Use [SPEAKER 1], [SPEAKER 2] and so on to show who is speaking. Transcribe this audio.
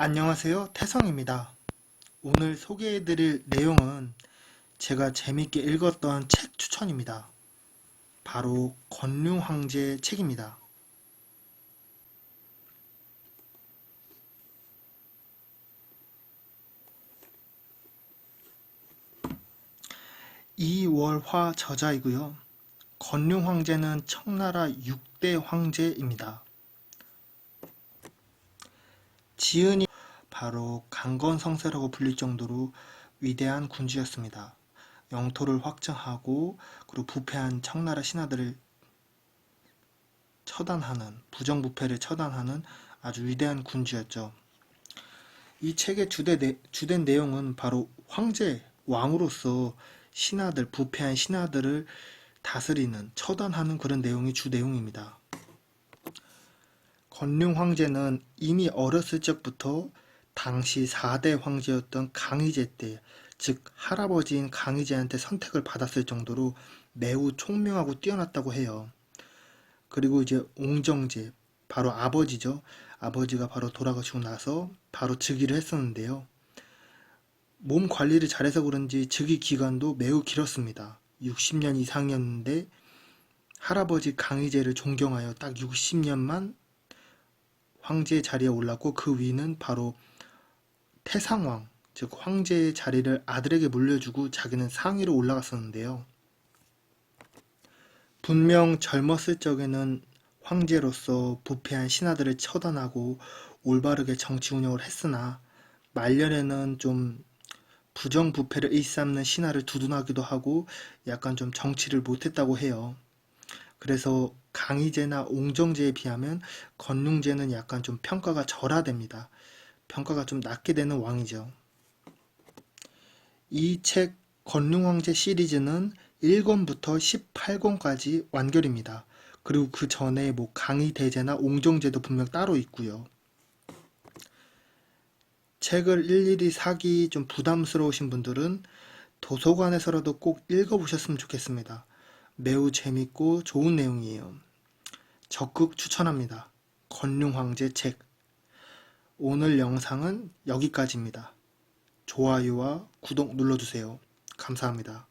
[SPEAKER 1] 안녕하세요. 태성입니다. 오늘 소개해드릴 내용은 제가 재밌게 읽었던 책 추천입니다. 바로 건룡 황제 책입니다. 이월화 저자이고요. 건룡 황제는 청나라 6대 황제입니다. 지은이 바로 강건성세라고 불릴 정도로 위대한 군주였습니다. 영토를 확장하고 그리고 부패한 청나라 신하들을 처단하는 부정부패를 처단하는 아주 위대한 군주였죠. 이 책의 내- 주된 내용은 바로 황제 왕으로서 신하들 부패한 신하들을 다스리는 처단하는 그런 내용이 주 내용입니다. 건룡 황제는 이미 어렸을 적부터 당시 4대 황제였던 강희제 때, 즉 할아버지인 강희제한테 선택을 받았을 정도로 매우 총명하고 뛰어났다고 해요. 그리고 이제 옹정제, 바로 아버지죠. 아버지가 바로 돌아가시고 나서 바로 즉위를 했었는데요. 몸 관리를 잘해서 그런지 즉위 기간도 매우 길었습니다. 60년 이상이었는데 할아버지 강희제를 존경하여 딱 60년만 황제의 자리에 올랐고 그 위는 바로 태상왕, 즉 황제의 자리를 아들에게 물려주고 자기는 상위로 올라갔었는데요. 분명 젊었을 적에는 황제로서 부패한 신하들을 처단하고 올바르게 정치 운영을 했으나 말년에는 좀 부정부패를 일삼는 신하를 두둔하기도 하고 약간 좀 정치를 못했다고 해요. 그래서 강희제나 옹정제에 비하면 건륭제는 약간 좀 평가가 절하됩니다. 평가가 좀 낮게 되는 왕이죠. 이 책 건륭왕제 시리즈는 1권부터 18권까지 완결입니다. 그리고 그 전에 뭐 강희대제나 옹정제도 분명 따로 있고요. 책을 일일이 사기 좀 부담스러우신 분들은 도서관에서라도 꼭 읽어보셨으면 좋겠습니다. 매우 재밌고 좋은 내용이에요. 적극 추천합니다. 건룡황제 책. 오늘 영상은 여기까지입니다. 좋아요와 구독 눌러주세요. 감사합니다.